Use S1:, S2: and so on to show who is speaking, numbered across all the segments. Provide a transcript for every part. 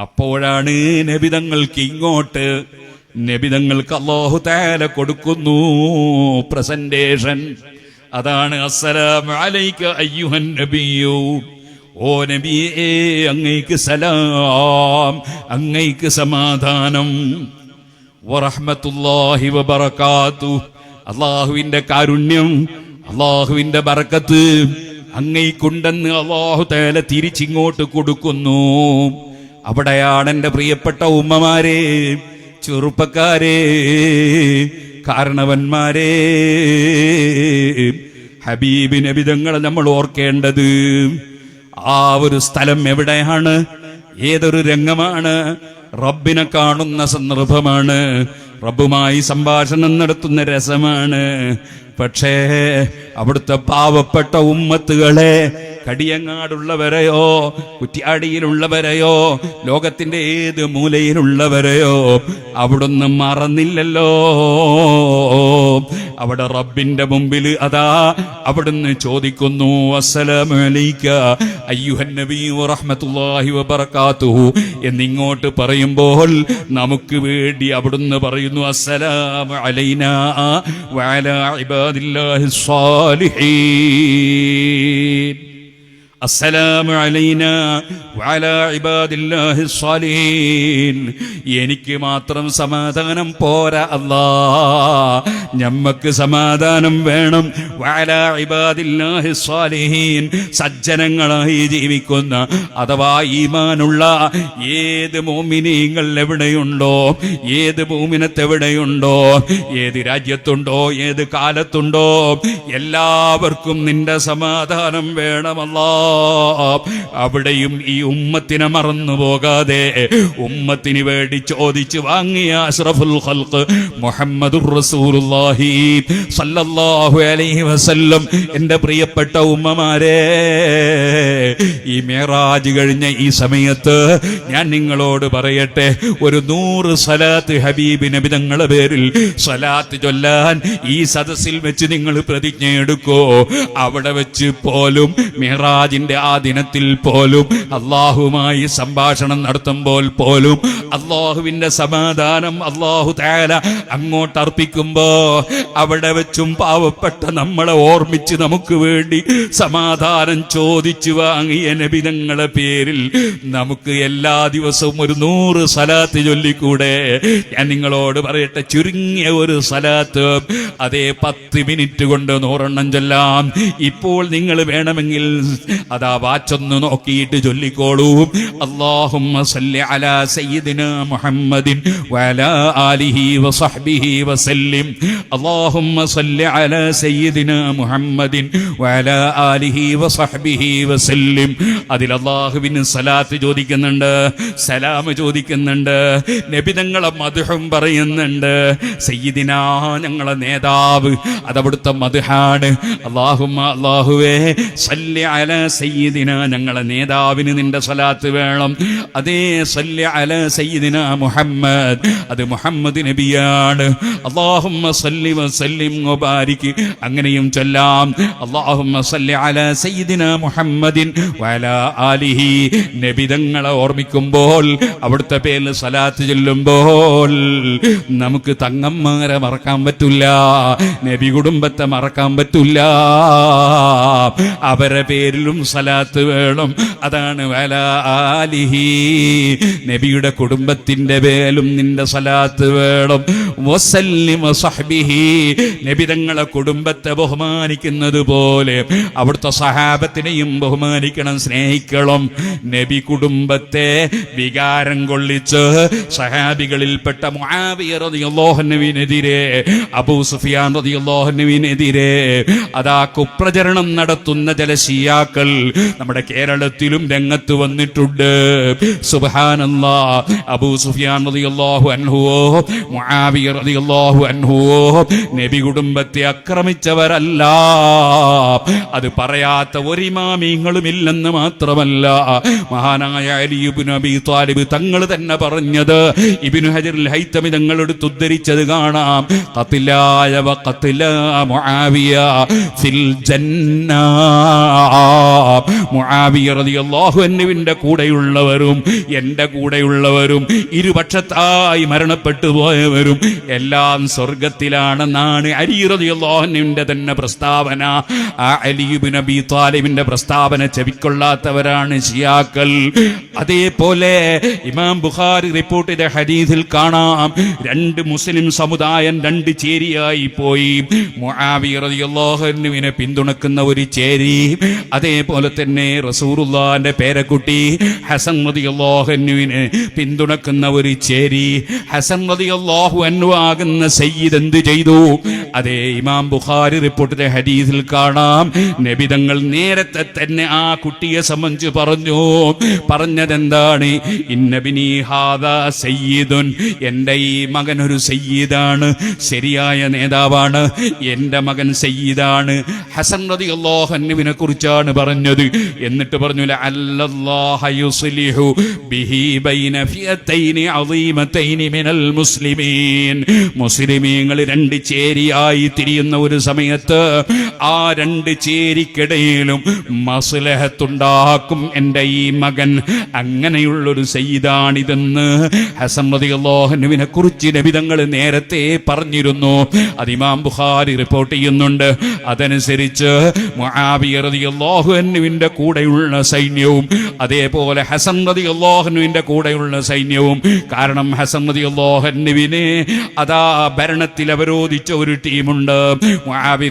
S1: അപ്പോഴാണ് നബിതങ്ങൾക്ക് ഇങ്ങോട്ട്. നബിതങ്ങൾക്ക് അള്ളാഹു താര കൊടുക്കുന്നു പ്രസന്റേഷൻ. അതാണ് അയ്യുഹൻ ഓ നബിയേ അങ്ങയ്ക്ക് സലാം അങ്ങയ്ക്ക് സമാധാനം. വറഹ്മത്തുള്ളാഹി വബറകാതു അള്ളാഹുവിന്റെ കാരുണ്യം അള്ളാഹുവിന്റെ ബറക്കത്ത് അങ്ങയ്ക്കുണ്ടെന്ന് അള്ളാഹു തേല തിരിച്ചിങ്ങോട്ട് കൊടുക്കുന്നു. അവിടെയാണ് എന്റെ പ്രിയപ്പെട്ട ഉമ്മമാരെ ചെറുപ്പക്കാരെ കാരണവന്മാരെ. ഹബീബ് നബിതങ്ങളെ നമ്മൾ ഓർക്കേണ്ടത്. ആ ഒരു സ്ഥലം എവിടെയാണ്? ഏതൊരു രംഗമാണ്? റബ്ബിനെ കാണുന്ന സന്ദർഭമാണ്. റബ്ബുമായി സംഭാഷണം നടത്തുന്ന രസമാണ്. പക്ഷേ അവിടുത്തെ പാവപ്പെട്ട ഉമ്മത്തുകളെ കടിയങ്ങാടുള്ളവരെയോ കുറ്റ്യാടിയിലുള്ളവരെയോ ലോകത്തിന്റെ ഏത് മൂലയിലുള്ളവരെയോ അവിടുന്ന് മറന്നില്ലല്ലോ. അവിടെ റബ്ബിന്റെ മുമ്പിൽ അതാ അവിടുന്ന് ചോദിക്കുന്നു എന്നിങ്ങോട്ട് പറയുമ്പോൾ നമുക്ക് വേണ്ടി അവിടുന്ന് പറയുന്നു അസ്സലാമു അലൈന വഅലാ ഇബാദില്ലാഹി സ്വാലിഹീൻ അസ്സലാമു അലൈന വഅലാ ഇബാദില്ലാഹി സ്വാലിഹീൻ എനിക്ക് മാത്രം സമാധാനം പോരാ അല്ലാ. ഞമ്മക്ക് സമാധാനം വേണം. വഅലാ ഇബാദില്ലാഹി സ്വാലിഹീൻ സജ്ജനങ്ങളായി ജീവിക്കുന്ന അഥവാ ഈമാനുള്ള ഏത് മോമിനീങ്ങൾ എവിടെയുണ്ടോ ഏത് ഭൂമിനത്തെവിടെയുണ്ടോ ഏത് രാജ്യത്തുണ്ടോ ഏത് കാലത്തുണ്ടോ എല്ലാവർക്കും നിന്റെ സമാധാനം വേണമല്ലാ അവിടെയും ഈ ഉമ്മത്തിനെ മറന്നു പോകാതെ ഉമ്മത്തിന് വേണ്ടി ചോദിച്ചു വാങ്ങിയ അഷ്റഫുൽ ഖൽഖ് മുഹമ്മദുർ റസൂലുള്ളാഹി സല്ലല്ലാഹു അലൈഹി വസല്ലം. എന്റെ പ്രിയപ്പെട്ട ഉമ്മമാരെ ഈ മേറാജ് കഴിഞ്ഞ ഈ സമയത്ത് ഞാൻ നിങ്ങളോട് പറയട്ടെ ഒരു നൂറ് സലാത്ത് ഹബീബ് നബി തങ്ങളുടെ പേരിൽ സലാത്ത് ചൊല്ലാൻ ഈ സദസ്സിൽ വെച്ച് നിങ്ങൾ പ്രതിജ്ഞ എടുക്കോ അവിടെ വെച്ച് പോലും മിറാജിന്റെ ആ ദിനത്തിൽ പോലും അള്ളാഹുമായി സംഭാഷണം നടത്തുമ്പോൾ പോലും അള്ളാഹുവിന്റെ സമാധാനം അള്ളാഹു തേല അങ്ങോട്ട് അർപ്പിക്കുമ്പോ അവിടെ വെച്ചും പാവപ്പെട്ട നമ്മളെ ഓർമ്മിച്ച് നമുക്ക് വേണ്ടി സമാധാനം ചോദിച്ചു വാങ്ങിയ നബിതങ്ങളെ പേരിൽ നമുക്ക് എല്ലാ ദിവസവും ഒരു നൂറ് സലാത്ത് ചൊല്ലിക്കൂടെ? ഞാൻ നിങ്ങളോട് പറയട്ടെ ചുരുങ്ങിയ ഒരു സലാത്ത് അതേ പത്ത് മിനിറ്റ് കൊണ്ട് നൂറെണ്ണം ചൊല്ലാം. ഇപ്പോൾ നിങ്ങൾ വേണമെങ്കിൽ അതാ വാച്ചൊന്ന് നോക്കിയിട്ട് ചൊല്ലിക്കോളൂ. അള്ളാഹും മുഹമ്മദിൻ വഅലാ ആലിഹി വസഹ്ബിഹി വസല്ലിം. സയ്യിദിന മുഹമ്മദിൻ വഅലാ ആലിഹി വസഹ്ബിഹി വസല്ലിം. അതിൽ അള്ളാഹുവിന് സലാത്ത് ചോദിക്കുന്നുണ്ട് സലാം ചോദിക്കുന്നുണ്ട് നബിതങ്ങളെ മധുഹം പറയുന്നുണ്ട് സയ്യിദിന ഞങ്ങളെ നേതാവ് അതവിടുത്തെ മധുഹാണ്. അള്ളാഹുമ അള്ളാഹുവേ സല്ലി അല സയ്യിദിന ഞങ്ങളെ നേതാവിന് നിന്റെ സ്വലാത്ത് വേണം. അതേ സല്യ അല സയ്യിദിന മുഹമ്മദ്. അത് മുഹമ്മദ് നബിയാണ്. അള്ളാഹുമ്മ സല്ലി വസല്ലിം മുബാരിക് അങ്ങനെയും ചൊല്ലാം. അള്ളാഹുമ്മ സല്ലി മുഹമ്മദിൻ ആലിഹി. നബിതങ്ങളെ ഓർമ്മിക്കുമ്പോൾ അവിടുത്തെ പേരിൽ സലാത്ത് ചൊല്ലുമ്പോൾ നമുക്ക് തങ്ങന്മാരെ മറക്കാൻ പറ്റില്ല. നബി കുടുംബത്തെ മറക്കാൻ പറ്റില്ല. അവരെ പേരിലും സലാത്ത് വേണം. അതാണ് വല ആലിഹി. നബിയുടെ കുടുംബത്തിന്റെ പേലും നിന്റെ സലാത്ത് വേണം. വസല്ലിമ സഹബിഹി. നബി തങ്ങളെ കുടുംബത്തെ ബഹുമാനിക്കുന്നത് പോലെ അവിടുത്തെ സഹാബത്തിനെയും ബഹുമാനിക്കണം സ്നേഹിക്കണം. നബി കുടുംബത്തെ വികാരം കൊള്ളിച്ച് സഹാബികളിൽപ്പെട്ട മുആവിയ റളിയല്ലാഹുവിനെതിരെ അബൂ സുഫിയാൻ റളിയല്ലാഹുവിനെതിരെ അതാ കുപ്രചരണം നടത്തുന്ന ചില നമ്മുടെ കേരളത്തിലും രംഗത്ത് വന്നിട്ടുണ്ട്. സുബ്ഹാനല്ലാ. അബൂ സുഫിയാൻ റളിയല്ലാഹു മുആവിയ റളിയല്ലാഹു നബി കുടുംബത്തെ ആക്രമിച്ചവരല്ല. അത് പറയാത്ത ഒരു ഇമാമിങ്ങളും ഇല്ലെന്ന് മാത്രമല്ല. മഹാനായ അലിയുബിൻ അബി താലിബ് തങ്ങൾ തന്നെ പറഞ്ഞത് ഇബിനു ഹജറിൽ ഹൈത്തമി തങ്ങളെടുത്ത് ഉദ്ധരിച്ചത് കാണാം. കത്തിലായവ കത്തില മുആവിയ ഫിൽ ജന്ന. മുആവിയ അൻഹുവിന്റെ കൂടെയുള്ളവരും എന്റെ കൂടെയുള്ളവരും ഇരുപക്ഷത്തായി മരണപ്പെട്ടു പോയവരും എല്ലാം സ്വർഗത്തിലാണെന്നാണ് അലി റളിയല്ലാഹു അൻഹുവിന്റെ തന്നെ പ്രസ്താവന. ആ അലിയുബിൻ അബി താലിബിന്റെ പ്രസ്താവന ചെവിക്കൊള്ളാത്തവരാണ് ഷിയാക്കൾ. അതേപോലെ ഇമാം ബുഖാരി റിപ്പോർട്ട് ചെയ്ത ഹദീസിൽ കാണാം രണ്ട് മുസ്ലിം സമുദായം രണ്ട് ചേരിയായി പോയി. അൻഹുവിനെ പിന്തുണക്കുന്ന ഒരു ചേരി അതേപോലെ തന്നെ റസൂറുല്ലാന്റെ പേരക്കുട്ടി ഹസൻ റളിയല്ലാഹു അൻഹുവിനെ പിന്തുണക്കുന്ന ഒരു ചേരി ഹസൻ റളിയല്ലാഹു അൻഹു ആകുന്ന സയ്യിദ് എന്ത് ചെയ്തു? അതേ ഇമാം ബുഖാരി റിപ്പോർട്ടിലെ ഹദീസിൽ കാണാം. നബിതങ്ങൾ നേരത്തെ തന്നെ ആ കുട്ടിയെ സംബന്ധിച്ച് പറഞ്ഞു. പറഞ്ഞതെന്താണ്? ഇന്നബിനി സയ്യിദുൻ. എന്റെ ഈ മകൻ ഒരു സയ്യിദാണ്. ശരിയായ നേതാവാണ്. എന്റെ മകൻ സയ്യിദാണ്. ഹസൻ റതി അള്ളാഹന്നുവിനെ കുറിച്ചാണ് പറഞ്ഞത്. എന്നിട്ട് പറഞ്ഞു മുസ്ലിമീങ്ങൾ രണ്ട് ചേരിയായി തിരിയുന്ന ഒരു സമയത്ത് ആ രണ്ട് ചേരിക്കിടയിലും മസ്ലഹത്തുണ്ടാക്കും എന്റെ ഈ മകൻ. അങ്ങനെയുള്ളൊരു സയ്യിദാണിതെന്ന് റളിയല്ലാഹുവിനെ കുറിച്ച് നബിതങ്ങൾ നേരത്തെ പറഞ്ഞിരുന്നു. അതിമാം ബുഖാരി റിപ്പോർട്ട് ചെയ്യുന്നുണ്ട്. അതനുസരിച്ച് മുആവിയ റളിയല്ലാഹുവിന്റെ കൂടെയുള്ള സൈന്യവും അതേപോലെ ഹസൻ നദി അള്ളാഹനുവിന്റെ കൂടെയുള്ള സൈന്യവും. കാരണം ഹസൻ നദി അള്ളാഹനുവിനെ അതാ ഭരണത്തിൽ അവരോധിച്ച ഒരു ടീമുണ്ട്.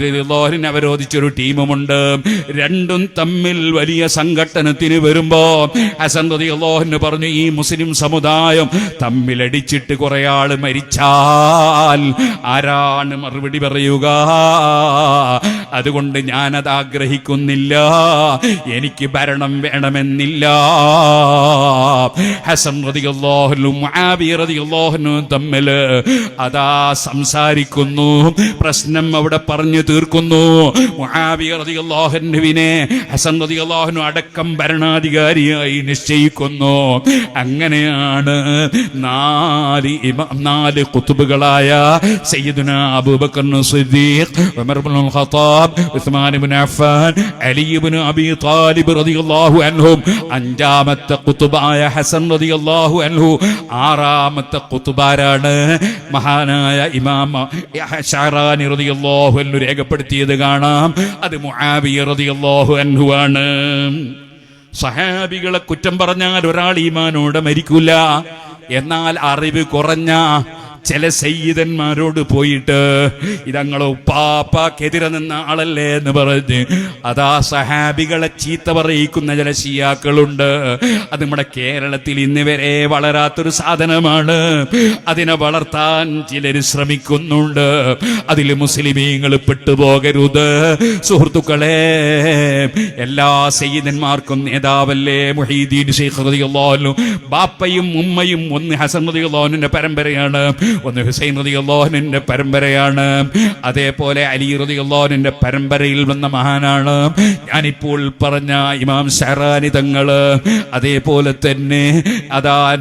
S1: റളിയല്ലാഹുവിനെ അവരോധിച്ച ഒരു ടീമുമുണ്ട്. രണ്ടും തമ്മിൽ വലിയ സംഘട്ടനത്തിന് വരുമ്പോ ഹസൻ നദി അള്ളാഹന് പറഞ്ഞു ഈ മുസ്ലിം സമുദായം തമ്മിലടിച്ചിട്ട് കുറെ ആൾ മരിച്ചാൽ ആരാണ് മറുപടി പറയുക? അതുകൊണ്ട് ഞാനത് ആഗ്രഹിക്കുന്നില്ല എനിക്ക് ഭരണം വേണമെന്നില്ല. ഹസൻ റളിയല്ലാഹുനും തമ്മിൽ അതാ സംസാരിക്കുന്നു. പ്രശ്നം അവിടെ പറഞ്ഞു തീർക്കുന്നു. ഹസൻ റളിയല്ലാഹു അടക്കം ഭരണാധികാരിയായി നിശ്ചയിക്കുന്നു. അങ്ങനെയാണ് നാല് നാല് കുത്തുബുകളായ സയ്യിദുന അബൂബക്കർ സിദ്ദീഖ് ഉമർ ഇബ്നുൽ Usman Ibnu Affan Ali Ibnu Abi Talib റളിയല്ലാഹു അൻഹും അഞ്ചാമത്തെ കുത്തുബായ ഹസൻ റളിയല്ലാഹു അൻഹു ആറാമത്തെ കുത്തുബാരാണ് മഹാനായ ഇമാം ഷാറാനി റളിയല്ലാഹു അൻഹു രേഖപ്പെടുത്തിയത് കാണാം. അത് മുആവിയ റളിയല്ലാഹു അൻഹു ആണ്. സഹാബികളെ കുറ്റം പറഞ്ഞാൽ ഒരാൾ ഈമാനോടെ മരിക്കൂല. എന്നാൽ അറിവ് കുറഞ്ഞ ചില സയ്യിദന്മാരോട് പോയിട്ട് ഇതങ്ങളെ ഉപ്പാപ്പാക്കെതിരെ നിന്ന ആളല്ലേ എന്ന് പറഞ്ഞ് അതാ സഹാബികളെ ചീത്ത പറയിക്കുന്ന ചില ഷിയാക്കളുണ്ട് അത് നമ്മുടെ കേരളത്തിൽ ഇന്ന് വരെ വളരാത്തൊരു സാധനമാണ്. അതിനെ വളർത്താൻ ചിലർ ശ്രമിക്കുന്നുണ്ട്. അതിൽ മുസ്ലിമീങ്ങൾ പെട്ടുപോകരുത്. സുഹൃത്തുക്കളെ എല്ലാ സയ്യിദന്മാർക്കും നേതാവല്ലേ മൊഹീദീൻ അൻഹു. ബാപ്പയും ഉമ്മയും ഒന്ന് ഹസൻ റളിയല്ലാഹുവിന്റെ പരമ്പരയാണ്. ഒന്ന് ഹുസൈൻ റളിയല്ലാഹുവിന്റെ പരമ്പരയാണ്. അതേപോലെ അലി റളിയല്ലാഹുവിന്റെ പരമ്പരയിൽ വന്ന മഹാനാണ്. ഞാനിപ്പോൾ പറഞ്ഞ ഇമാം ഷഹറാനി തങ്ങൾ. അതേപോലെ തന്നെ അതാ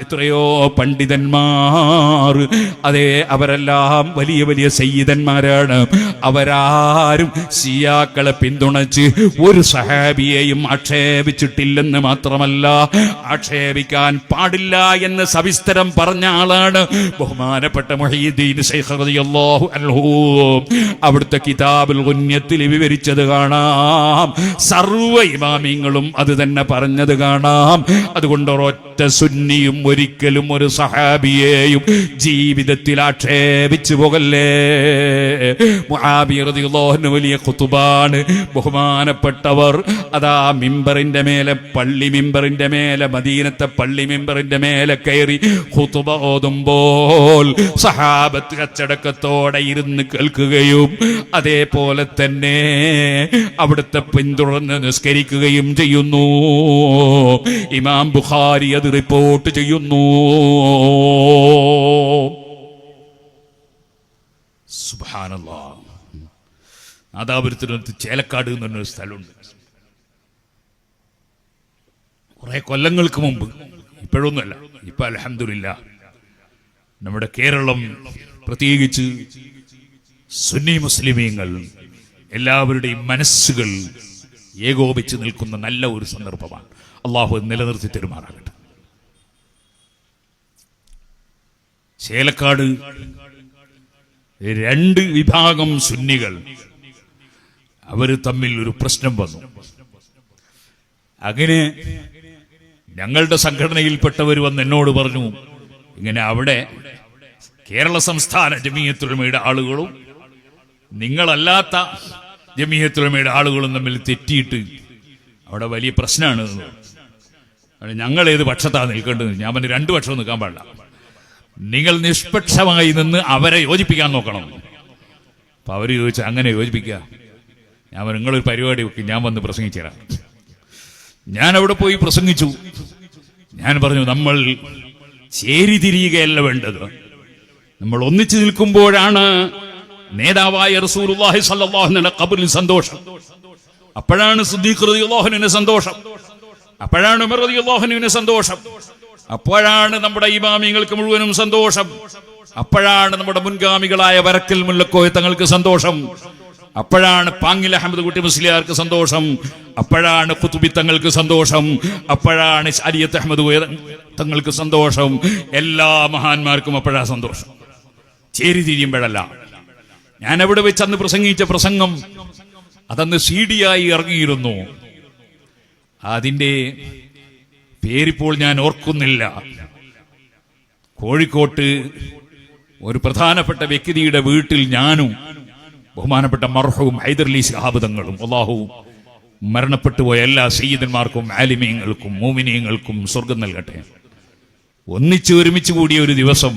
S1: എത്രയോ പണ്ഡിതന്മാർ. അതേ അവരെല്ലാം വലിയ വലിയ സയ്യിദന്മാരാണ്. അവരാരും സിയാക്കളെ പിന്തുണച്ച് ഒരു സഹാബിയെയും ആക്ഷേപിച്ചിട്ടില്ലെന്ന് മാത്രമല്ല ആക്ഷേപിക്കാൻ പാടില്ല എന്ന് സവിസ്തരം പറഞ്ഞ ആളാണ്. ബഹുമാനപ്പെട്ട റളിയല്ലാഹു അൻഹു. അവിടുത്തെ കിതാബുൽ ഗുന്യത്തിൽ വിവരിച്ചത് കാണാം. സർവ ഇമാമിങ്ങളും അത് തന്നെ പറഞ്ഞത് കാണാം. അതുകൊണ്ട് ഒരൊറ്റ സുന്നിയും ഒരിക്കലും ഒരു സഹാബിയെയും ജീവിതത്തിൽ ആക്ഷേപിച്ചു പോകല്ലേ? അൻഹു വലിയ കുത്തുബാണ് ബഹുമാനപ്പെട്ടവർ അതാ മിമ്പറിന്റെ മേലെ പള്ളി മിമ്പറിന്റെ മേലെ മദീനത്തെ പള്ളി മിമ്പറിന്റെ മേലെ കയറി കുത്തുബ ഓതുമ്പോൾ സഹാബത്ത് അച്ചടക്കത്തോടെ ഇരുന്ന് കേൾക്കുകയും അതേപോലെ തന്നെ അവിടുത്തെ പിന്തുടർന്ന് നിസ്കരിക്കുകയും ചെയ്യുന്നു. ഇമാം ബുഖാരി അത് റിപ്പോർട്ട് ചെയ്യുന്നു. സുബ്ഹാനല്ലാ. നാദാപുരത്തിനടുത്ത് ചേലക്കാട് എന്ന് പറഞ്ഞൊരു സ്ഥലമുണ്ട്. കുറെ കൊല്ലങ്ങൾക്ക് മുമ്പ്. ഇപ്പോഴൊന്നുമല്ല. ഇപ്പൊ അലഹമില്ല നമ്മുടെ കേരളം പ്രത്യേകിച്ച് സുന്നി മുസ്ലിമീങ്ങൾ എല്ലാവരുടെയും മനസ്സുകൾ ഏകോപിച്ച് നിൽക്കുന്ന നല്ല ഒരു സന്ദർഭമാണ്. അള്ളാഹു നിലനിർത്തി തെരുമാറാകട്ടെ. ചേലക്കാട് രണ്ട് വിഭാഗം സുന്നികൾ അവർ തമ്മിൽ ഒരു പ്രശ്നം വന്നു. അങ്ങനെ ഞങ്ങളുടെ സംഘടനയിൽപ്പെട്ടവർ വന്ന് എന്നോട് പറഞ്ഞു ഇങ്ങനെ അവിടെ കേരള സംസ്ഥാന ജമീയത്തുലമയുടെ ആളുകളും നിങ്ങളല്ലാത്ത ജമീയത്തുലമയുടെ ആളുകളും തമ്മിൽ തെറ്റിയിട്ട് അവിടെ വലിയ പ്രശ്നമാണ്. ഞങ്ങൾ ഏത് പക്ഷത്താണ് നിൽക്കേണ്ടത്? ഞാൻ പറഞ്ഞു രണ്ടു പക്ഷവും നിൽക്കാൻ പാടില്ല. നിങ്ങൾ നിഷ്പക്ഷമായി നിന്ന് അവരെ യോജിപ്പിക്കാൻ നോക്കണം. അപ്പൊ അവർ ചോദിച്ചു അങ്ങനെ യോജിപ്പിക്കുക? ഞാൻ പറഞ്ഞു, നിങ്ങളൊരു പരിപാടി വെക്കും ഞാൻ വന്ന് പ്രസംഗിച്ചു തരാം. ഞാൻ അവിടെ പോയി പ്രസംഗിച്ചു. ഞാൻ പറഞ്ഞു നമ്മൾ ചേരിതിരിയുകയല്ല വേണ്ടത്. നമ്മൾ ഒന്നിച്ചു നിൽക്കുമ്പോഴാണ് നേതാവായ അലൈഹി വസല്ലം ഖബറിൽ സന്തോഷം. അപ്പോഴാണ് സിദ്ദീഖ് സന്തോഷം. അപ്പോഴാണ് ഉമർ റളിയല്ലാഹുവിന് സന്തോഷം. അപ്പോഴാണ് നമ്മുടെ ഇമാമിങ്ങൾക്ക് മുഴുവനും സന്തോഷം. അപ്പോഴാണ് നമ്മുടെ മുൻഗാമികളായ വരക്കൽ മുല്ലക്കോയ തങ്ങൾക്ക് സന്തോഷം. അപ്പോഴാണ് പാങ്ങിൽ അഹമ്മദ് കുട്ടി മുസ്ലിയാർക്ക് സന്തോഷം. അപ്പോഴാണ് കുത്തുബി തങ്ങൾക്ക് സന്തോഷം. അപ്പോഴാണ് ശരിയത്ത് അഹമ്മദ് തങ്ങൾക്ക് സന്തോഷം. എല്ലാ മഹാന്മാർക്കും അപ്പോഴാ സന്തോഷം. ചേരി തിരിയുമ്പോഴല്ല. ഞാൻ എവിടെ വെച്ച് അന്ന് പ്രസംഗിച്ച പ്രസംഗം അതന്ന് സി ഡി ആയി ഇറങ്ങിയിരുന്നു. അതിന്റെ പേരിപ്പോൾ ഞാൻ ഓർക്കുന്നില്ല. കോഴിക്കോട്ട് ഒരു പ്രധാനപ്പെട്ട വ്യക്തിയുടെ വീട്ടിൽ ഞാനും ബഹുമാനപ്പെട്ട മർഹവും ഹൈദർലി ശഹാബുദങ്ങളും തങ്ങളും അള്ളാഹു മരണപ്പെട്ടുപോയ എല്ലാ സയ്യിദന്മാർക്കും ആലിമീങ്ങൾക്കും മോമിനിയങ്ങൾക്കും സ്വർഗം നൽകട്ടെ. ഒന്നിച്ച് ഒരുമിച്ച് കൂടിയ ഒരു ദിവസം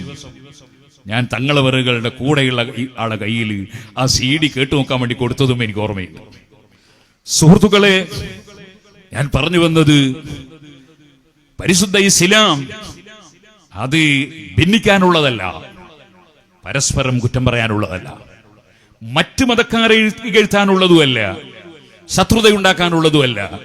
S1: ഞാൻ തങ്ങളവറുകളുടെ കൂടെയുള്ള ആളെ കയ്യിൽ ആ സി ഡി കേട്ടു നോക്കാൻ വേണ്ടി കൊടുത്തതും എനിക്ക് ഓർമ്മയില്ല സുഹൃത്തുക്കളെ ഞാൻ പറഞ്ഞു വന്നത് പരിശുദ്ധ ഇസ്ലാം അത് ഭിന്നിക്കാനുള്ളതല്ല പരസ്പരം കുറ്റം പറയാനുള്ളതല്ല. മറ്റു മതക്കാരെ ഇകഴ്ത്താനുള്ളതുമല്ല ശത്രുതയുണ്ടാക്കാനുള്ളതുമല്ല.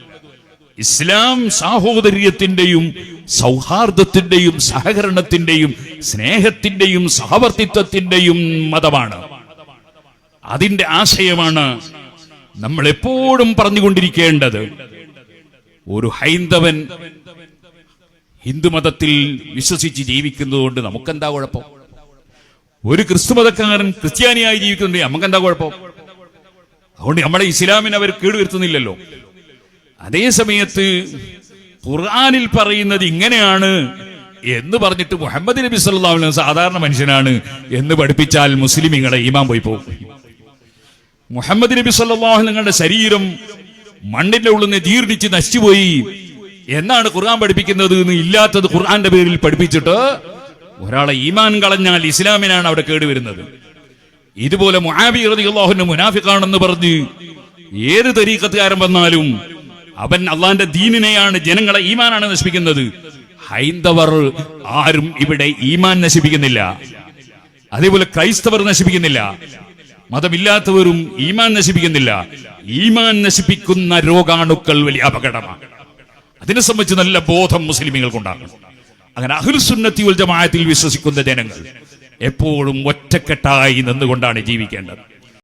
S1: ഇസ്ലാം സാഹോദര്യത്തിന്റെയും സൗഹാർദ്ദത്തിന്റെയും സഹകരണത്തിന്റെയും സ്നേഹത്തിന്റെയും സഹവർത്തിത്വത്തിന്റെയും മതമാണ്. അതിന്റെ ആശയമാണ് നമ്മൾ എപ്പോഴും പറഞ്ഞുകൊണ്ടിരിക്കേണ്ടത്. ഒരു ഹൈന്ദവൻ ഹിന്ദുമതത്തിൽ വിശ്വസിച്ച് ജീവിക്കുന്നതുകൊണ്ട് നമുക്കെന്താ കുഴപ്പം? ഒരു ക്രിസ്തുമതക്കാരൻ ക്രിസ്ത്യാനിയായി ജീവിക്കുന്നുണ്ട് നമുക്കെന്താ കുഴപ്പം? അതുകൊണ്ട് നമ്മുടെ ഇസ്ലാമിനെ അവർ കേടുവരുത്തുന്നില്ലല്ലോ അതേ സമയത്ത് ഖുർആനിൽ പറയുന്നത് ഇങ്ങനെയാണ് എന്ന് പറഞ്ഞിട്ട് മുഹമ്മദ് നബി വസല്ലം സാധാരണ മനുഷ്യനാണ് എന്ന് പഠിപ്പിച്ചാൽ മുസ്ലിമിങ്ങളെ ഈമാൻ പോയി പോകും. മുഹമ്മദ് നബി അലൈഹി നിങ്ങളുടെ ശരീരം മണ്ണിന്റെ ഉള്ളിൽ നിന്ന് ജീർണിച്ച് നശിച്ചുപോയി എന്നാണ് ഖുർആൻ പഠിപ്പിക്കുന്നത് ഇല്ലാത്തത് ഖുർആന്റെ പേരിൽ പഠിപ്പിച്ചിട്ട് ഒരാളെ ഈമാൻ കളഞ്ഞാൽ ഇസ്ലാമിനാണ് അവിടെ കേടുവരുന്നത് ഇതുപോലെ റളിയല്ലാഹുവിന്റെ മുനാഫിക്കാണെന്ന് പറഞ്ഞ് ഏത് തരീക്കത്തുകാരൻ വന്നാലും അവൻ അള്ളാന്റെ ദീനിനെയാണ് ജനങ്ങളെ ഈമാനാണ് നശിപ്പിക്കുന്നത്. ഹൈന്ദവർ ആരും ഇവിടെ ഈമാൻ നശിപ്പിക്കുന്നില്ല. അതേപോലെ ക്രൈസ്തവർ നശിപ്പിക്കുന്നില്ല. മതമില്ലാത്തവരും ഈമാൻ നശിപ്പിക്കുന്നില്ല. ഈമാൻ നശിപ്പിക്കുന്ന രോഗാണുക്കൾ വലിയ അപകടമാണ്. അതിനെ സംബന്ധിച്ച് നല്ല ബോധം മുസ്ലിമുകൾക്കുണ്ടാകണം അങ്ങനെ അഹുൽസുന്നത്തി ഉൽ ജമാഅത്തിൽ വിശ്വസിക്കുന്ന ജനങ്ങൾ എപ്പോഴും ഒറ്റക്കെട്ടായി നിന്നുകൊണ്ടാണ് ജീവിക്കേണ്ടത്.